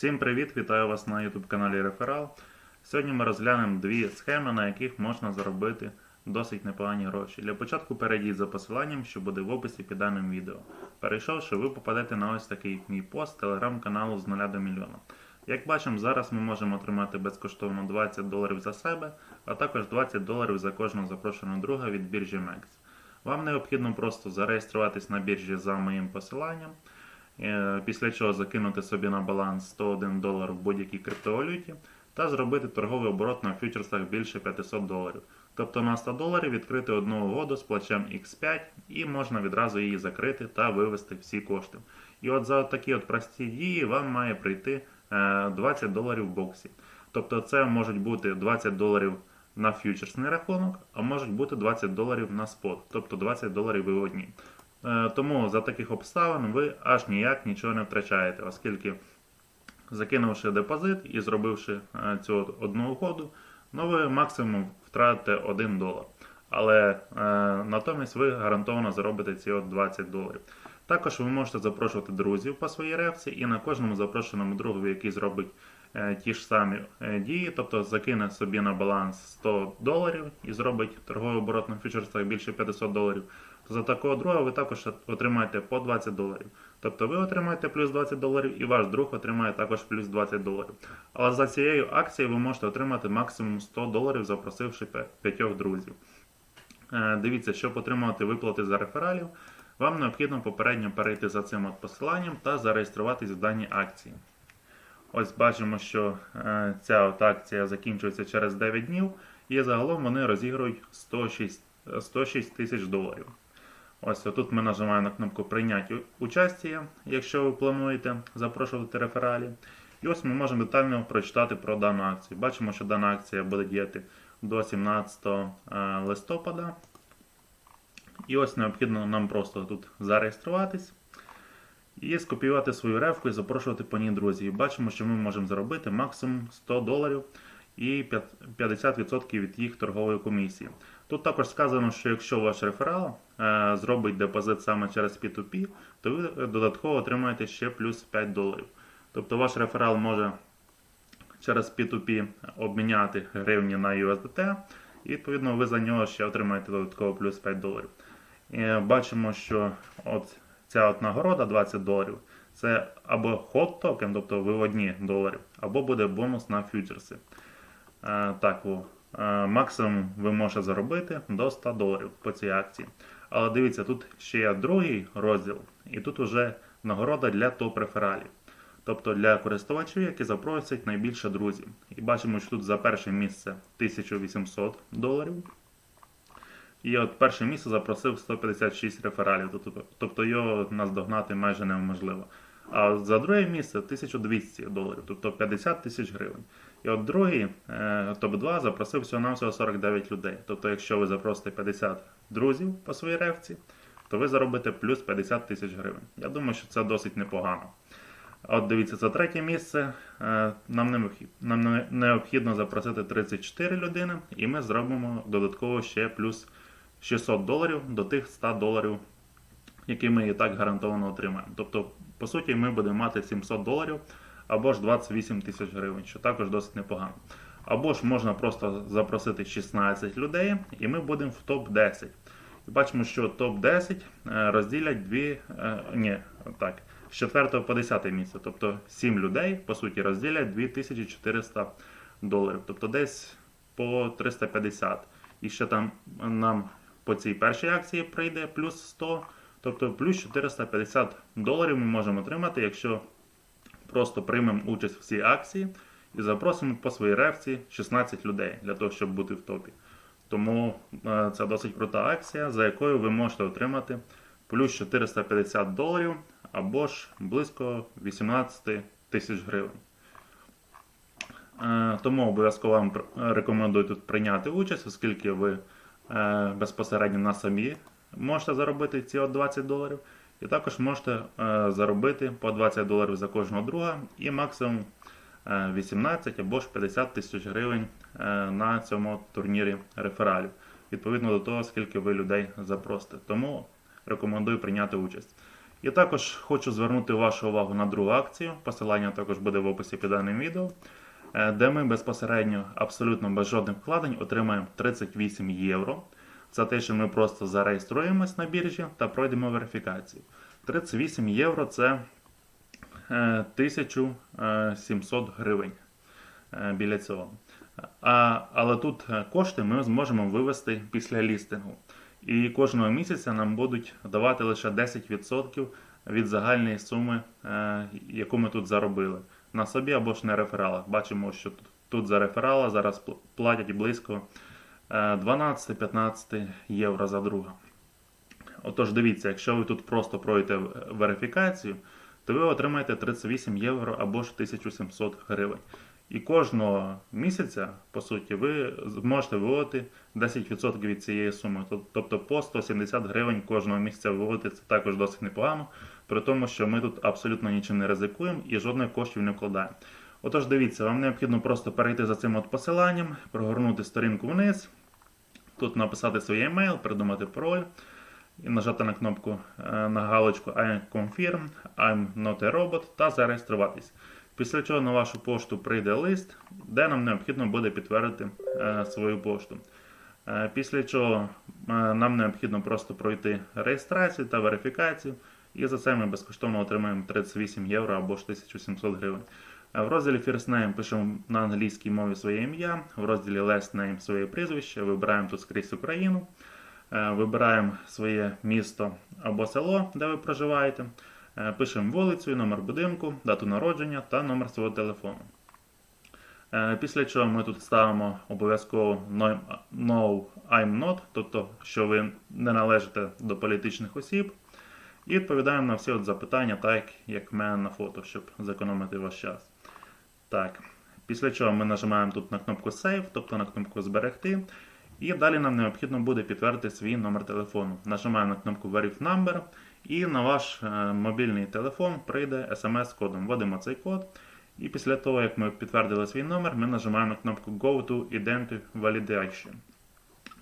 Всім привіт! Вітаю вас на YouTube каналі Реферал. Сьогодні ми розглянемо дві схеми, на яких можна заробити досить непогані гроші. Для початку перейдіть за посиланням, що буде в описі під даним відео. Перейшовши, ви попадете на ось такий мій пост телеграм-каналу з 0 до мільйона. Як бачимо, зараз ми можемо отримати безкоштовно 20 доларів за себе, а також 20 доларів за кожного запрошеного друга від біржі MEX. Вам необхідно просто зареєструватись на біржі за моїм посиланням. Е, після чого закинути собі на баланс 101 долар в будь-якій криптовалюті та зробити торговий оборот на фьючерсах більше 500 доларів. Тобто на 100 доларів відкрити одну угоду з плачем X5 і можна відразу її закрити та вивести всі кошти. І от за такі от прості дії вам має прийти е, 20 доларів в боксі. Тобто це можуть бути 20 доларів на фьючерсний рахунок, а можуть бути 20 доларів на спот, тобто 20 доларів виводні. Е, Тому за таких обставин ви аж ніяк нічого не втрачаєте, оскільки закинувши депозит і зробивши е, цю одну угоду, ну ви максимум втратите 1 долар. Але е, натомість ви гарантовано заробите ці от 20 доларів. Також ви можете запрошувати друзів по своїй ревці, і на кожному запрошеному другові, який зробить е, ті ж самі е, дії, тобто закине собі на баланс 100 доларів і зробить торговий оборот на фьючерсах більше 500 доларів, за такого друга ви також отримаєте по 20 доларів. Тобто ви отримаєте плюс 20 доларів і ваш друг отримає також плюс 20 доларів. Але за цією акцією ви можете отримати максимум 100 доларів, запросивши 5 друзів. Е, Дивіться, щоб отримувати виплати за рефералів, вам необхідно попередньо перейти за цим посиланням та зареєструватись в даній акції. Ось бачимо, що е, ця от акція закінчується через 9 днів, і загалом вони розігрують 106 е, 106 тисяч доларів. Ось тут ми нажимаємо на кнопку Прийняти участя, якщо ви плануєте запрошувати рефералі. І ось ми можемо детально прочитати про дану акцію. Бачимо, що дана акція буде діяти до 17 е, листопада. І ось необхідно нам просто тут зареєструватись і скопіювати свою ревку і запрошувати по ній друзів. Бачимо, що ми можемо заробити максимум 100 доларів і 50% від їх торгової комісії. Тут також сказано, що якщо ваш реферал е, зробить депозит саме через P2P, то ви додатково отримаєте ще плюс 5 доларів. Тобто ваш реферал може через P2P обміняти гривні на USDT, і відповідно ви за нього ще отримаєте додатково плюс 5 доларів. І бачимо, що от ця от нагорода 20 доларів це або hot токен, тобто виводні доларів, або буде бонус на фьючерси. Е, так, о, е, максимум ви можете заробити до 100 доларів по цій акції. Але дивіться, тут ще є другий розділ, і тут вже нагорода для топ-рефералів. Тобто для користувачів, які запросять найбільше друзів. І бачимо, що тут за перше місце 1800 доларів. І от перше місце запросив 156 рефералів, тобто, тобто його наздогнати майже неможливо. А за друге місце 1200 доларів, тобто 50 тисяч гривень. І от другий е, топ-2 запросив всього-навсього 49 людей. Тобто, якщо ви запросите 50 друзів по своїй ревці, то ви заробите плюс 50 тисяч гривень. Я думаю, що це досить непогано. От дивіться, за третє місце е, нам необхід- нам не- необхідно запросити 34 людини, і ми зробимо додатково ще плюс 600 доларів до тих 100 доларів, які ми і так гарантовано отримаємо. Тобто, по суті, ми будемо мати 700 доларів або ж 28 тисяч гривень, що також досить непогано. Або ж можна просто запросити 16 людей, і ми будемо в топ-10. І бачимо, що топ-10 е, розділять дві. е, Ні, так, з 4 по 10 місце. Тобто 7 людей, по суті, розділять 2400 доларів. Тобто десь по 350. І ще там нам по цій першій акції прийде плюс 100, тобто плюс 450 доларів ми можемо отримати, якщо просто приймемо участь в цій акції і запросимо по своїй ревці 16 людей для того, щоб бути в топі. Тому е, це досить крута акція, за якою ви можете отримати плюс 450 доларів або ж близько 18 тисяч гривень. Е, Тому обов'язково вам рекомендую тут прийняти участь, оскільки ви е, безпосередньо на самі можете заробити ці от 20 доларів. І також можете е, заробити по 20 доларів за кожного друга і максимум е, 18 або ж 50 тисяч гривень е, на цьому турнірі рефералів. Відповідно до того, скільки ви людей запросите. Тому рекомендую прийняти участь. І також хочу звернути вашу увагу на другу акцію. Посилання також буде в описі під даним відео, е, де ми безпосередньо, абсолютно без жодних вкладень, отримаємо 38 євро. Це те, що ми просто зареєструємось на біржі та пройдемо верифікацію. 38 євро це е, 1700 гривень е, біля цього. А, але тут е, кошти ми зможемо вивести після лістингу. І кожного місяця нам будуть давати лише 10% від загальної суми, е, яку ми тут заробили. На собі або ж на рефералах. Бачимо, що тут, за реферала зараз платять близько е, 12-15 євро за друга. Отож, дивіться, якщо ви тут просто пройдете верифікацію, то ви отримаєте 38 євро або ж 1700 гривень. І кожного місяця, по суті, ви зможете виводити 10% від цієї суми. Тобто по 170 гривень кожного місяця виводити це також досить непогано, при тому, що ми тут абсолютно нічим не ризикуємо і жодних коштів не вкладаємо. Отож, дивіться, вам необхідно просто перейти за цим от посиланням, прогорнути сторінку вниз, тут написати свій емейл, придумати пароль і нажати на кнопку е, на галочку I confirm, I'm not a robot та зареєструватись. Після чого на вашу пошту прийде лист, де нам необхідно буде підтвердити е, свою пошту. Е, Після чого нам необхідно просто пройти реєстрацію та верифікацію, і за це ми безкоштовно отримаємо 38 євро або ж 1700 гривень. В розділі First Name пишемо на англійській мові своє ім'я, в розділі Last Name своє прізвище, вибираємо тут скрізь Україну, Е, вибираємо своє місто або село, де ви проживаєте. Е, Пишемо вулицю, номер будинку, дату народження та номер свого телефону. Е, Після чого ми тут ставимо обов'язково no, I'm not, тобто, що ви не належите до політичних осіб. І відповідаємо на всі от запитання, так як мене на фото, щоб зекономити ваш час. Так. Після чого ми нажимаємо тут на кнопку Save, тобто на кнопку Зберегти. І далі нам необхідно буде підтвердити свій номер телефону. Нажимаємо на кнопку Verify Number, і на ваш е, мобільний телефон прийде смс-кодом. Вводимо цей код. І після того, як ми підтвердили свій номер, ми нажимаємо на кнопку Go to Identity Validation.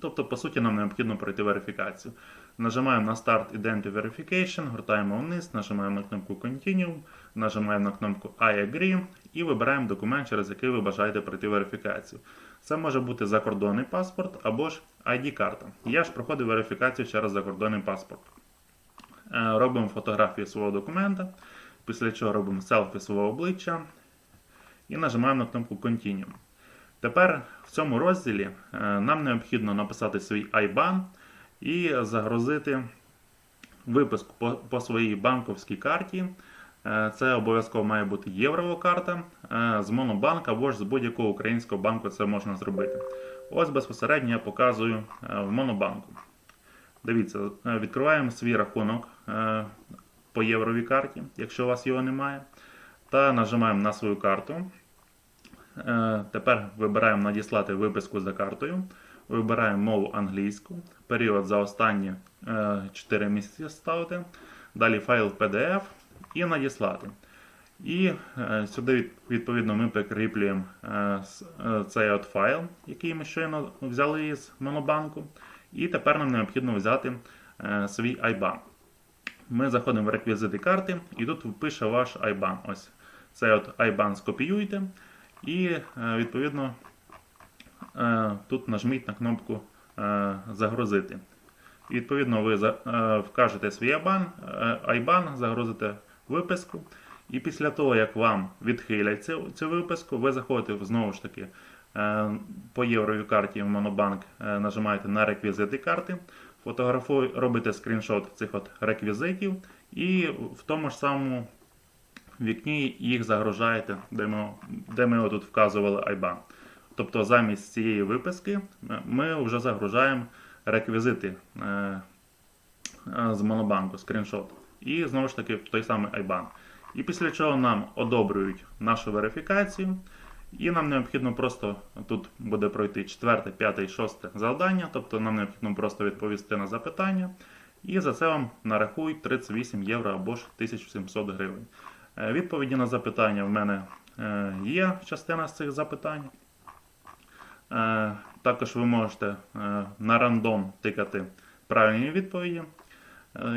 Тобто, по суті, нам необхідно пройти верифікацію. Нажимаємо на Start Identity Verification, гортаємо вниз, нажимаємо на кнопку Continue, нажимаємо на кнопку I agree і вибираємо документ, через який ви бажаєте пройти верифікацію. Це може бути закордонний паспорт або ж ID-карта. Я ж проходив верифікацію через закордонний паспорт. Е, Робимо фотографію свого документа, після чого робимо селфі свого обличчя і нажимаємо на кнопку Continue. Тепер в цьому розділі е, нам необхідно написати свій IBAN і загрузити виписку по, по своїй банковській карті. Е, Це обов'язково має бути єврова карта е, з Монобанк або ж з будь-якого українського банку це можна зробити. Ось безпосередньо я показую е, в Монобанку. Дивіться, відкриваємо свій рахунок по євровій карті, якщо у вас його немає. Та нажимаємо на свою карту. Тепер вибираємо надіслати виписку за картою. Вибираємо мову англійську, період за останні е, 4 місяці ставити. Далі файл PDF і надіслати. І е, сюди відповідно ми прикріплюємо е, е, цей от файл, який ми щойно взяли із Монобанку. І тепер нам необхідно взяти свій IBAN. Ми заходимо в реквізити карти, і тут пише ваш IBAN. Ось цей от IBAN скопіюйте. І відповідно тут нажміть на кнопку Загрузити. І, Відповідно, ви вкажете свій IBAN, IBAN, загрузите виписку. І після того, як вам відхилять цю, цю виписку, ви заходите знову ж таки е, по євровій карті в Монобанк, е, нажимаєте на реквізити карти, фотографує, робите скріншот цих от реквізитів, і в тому ж самому вікні їх загружаєте, де ми, де ми тут вказували IBAN. Тобто замість цієї виписки е, ми вже загружаємо реквізити з Монобанку, скріншот. І знову ж таки той самий IBAN. І після чого нам одобрюють нашу верифікацію. І нам необхідно просто тут буде пройти 4, 5, 6 завдання, тобто нам необхідно просто відповісти на запитання. І за це вам нарахують 38 євро або ж 1700 гривень. Е, Відповіді на запитання в мене е, є частина з цих запитань. Е, Також ви можете на рандом тикати правильні відповіді,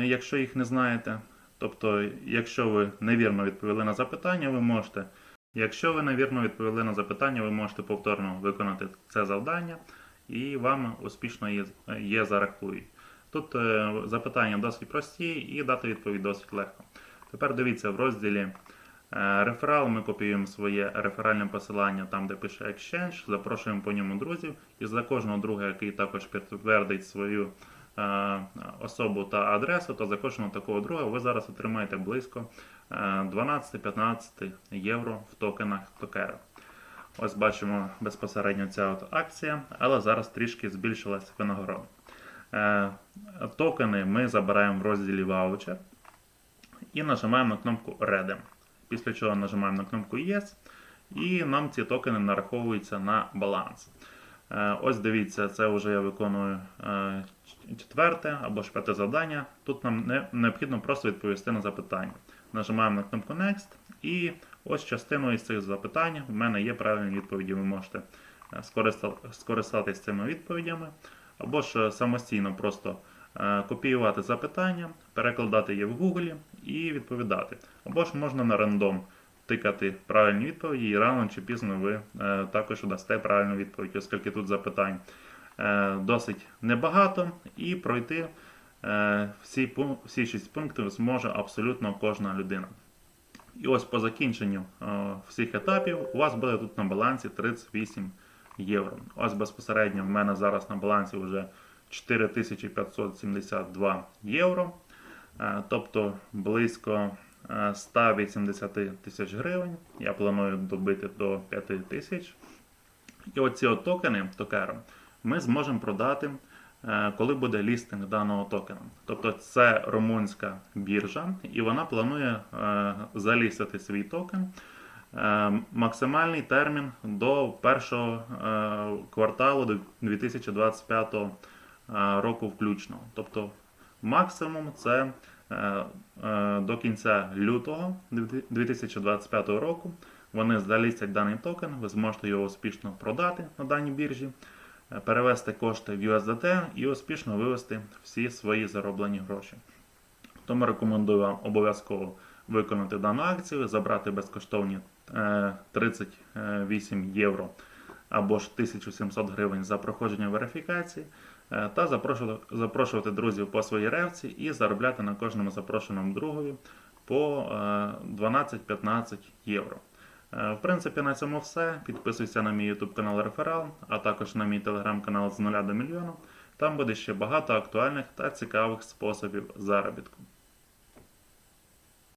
якщо їх не знаєте. Тобто, якщо ви невірно відповіли на запитання, ви можете. Якщо ви невірно відповіли на запитання, ви можете повторно виконати це завдання, і вам успішно є, зарахують. Тут е, запитання досить прості і дати відповідь досить легко. Тепер дивіться в розділі е, реферал. Ми копіюємо своє реферальне посилання там, де пише Exchange, запрошуємо по ньому друзів, і за кожного друга, який також підтвердить свою е, особу та адресу, то за кожного такого друга ви зараз отримаєте близько е, 12-15 євро в токенах Токера. Ось бачимо безпосередньо ця от акція, але зараз трішки збільшилась винагорода. Е, Токени ми забираємо в розділі Voucher і нажимаємо на кнопку Redeem. Після чого нажимаємо на кнопку Yes, і нам ці токени нараховуються на баланс. Е, Ось дивіться, це вже я виконую е, четверте або ж п'яте завдання. Тут нам не, необхідно просто відповісти на запитання. Нажимаємо на кнопку Next, і ось частиною із цих запитань в мене є правильні відповіді. Ви можете е, скориста- скористатись цими відповідями, або ж самостійно просто копіювати запитання, перекладати їх в Google і відповідати. Або ж можна на рандом тикати правильні відповіді, і рано чи пізно ви е, також дасте правильну відповідь, оскільки тут запитань е, досить небагато, і пройти е, всі, всі 6 пунктів зможе абсолютно кожна людина. І ось по закінченню всіх етапів у вас буде тут на балансі 38 євро. Ось безпосередньо в мене зараз на балансі вже 4572 євро, тобто близько 180 тисяч гривень. Я планую добити до 5 тисяч. І оці от токени токера ми зможемо продати, е, коли буде лістинг даного токена. Тобто це румунська біржа, і вона планує е, залістити свій токен. Е, Максимальний термін до першого кварталу 2025 е, року включно. Тобто максимум це до кінця лютого 2025 року. Вони залістять даний токен, ви зможете його успішно продати на даній біржі, е, перевести кошти в USDT і успішно вивести всі свої зароблені гроші. Тому рекомендую вам обов'язково виконати дану акцію, забрати безкоштовні е, 38 євро або ж 1700 гривень за проходження верифікації, е, та запрошувати, друзів по своїй ревці і заробляти на кожному запрошеному другові по е, 12-15 євро. Е, В принципі, на цьому все. Підписуйся на мій YouTube канал Реферал, а також на мій телеграм-канал з нуля до мільйону. Там буде ще багато актуальних та цікавих способів заробітку.